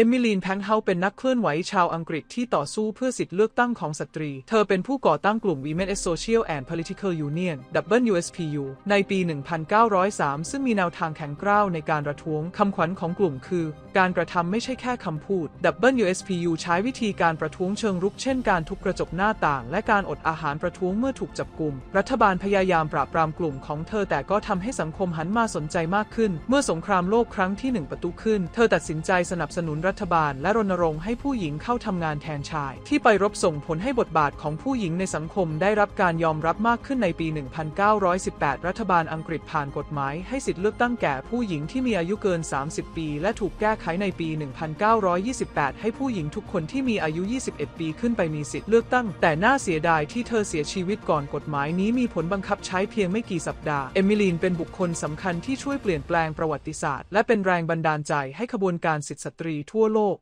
เอมิลีนแพงเฮาเป็นนักเคลื่อนไหวชาวอังกฤษที่ต่อสู้เพื่อสิทธิเลือกตั้งของสตรี เธอเป็นผู้ก่อตั้งกลุ่ม Women as Social and Political Union WSPU ในปี 1903 ซึ่งมีแนวทางแข็งกร้าวในการประท้วงคำขวัญของกลุ่มคือ การกระทำไม่ใช่แค่คำพูด WSPU ใช้วิธีการประท้วงเชิงรุกเช่นการทุบกระจกหน้าต่าง และการอดอาหารประท้วงเมื่อถูกจับกลุ่ม รัฐบาลพยายามปราบปรามกลุ่มของเธอแต่ก็ทำให้สังคมหันมาสนใจมากขึ้น เมื่อสงครามโลกครั้งที่หนึ่งประตูขึ้น เธอตัดสินใจสนับสนุนรัฐบาลและรณรงค์ให้ผู้หญิงเข้าทำงานแทนชาย ที่ไปรบส่งผลให้บทบาทของผู้หญิงในสังคมได้รับการยอมรับมากขึ้นในปี 1918 รัฐบาลอังกฤษผ่านกฎหมายให้สิทธิเลือกตั้งแก่ผู้หญิงที่มีอายุเกิน 30 ปี และถูกแก้ไขในปี 1928 ให้ผู้หญิงทุกคนที่มีอายุ 21 ปีขึ้นไปมีสิทธิเลือกตั้ง แต่น่าเสียดายที่เธอเสียชีวิตก่อนกฎหมายนี้มีผลบังคับใช้เพียงไม่กี่สัปดาห์ เอมิลีนเป็นบุคคลสำคัญที่ช่วยเปลี่ยนแปลงประวัติศาสตร์ และเป็นแรงบันดาลใจให้ขบวนการสิทธิสตรีทั่วโลก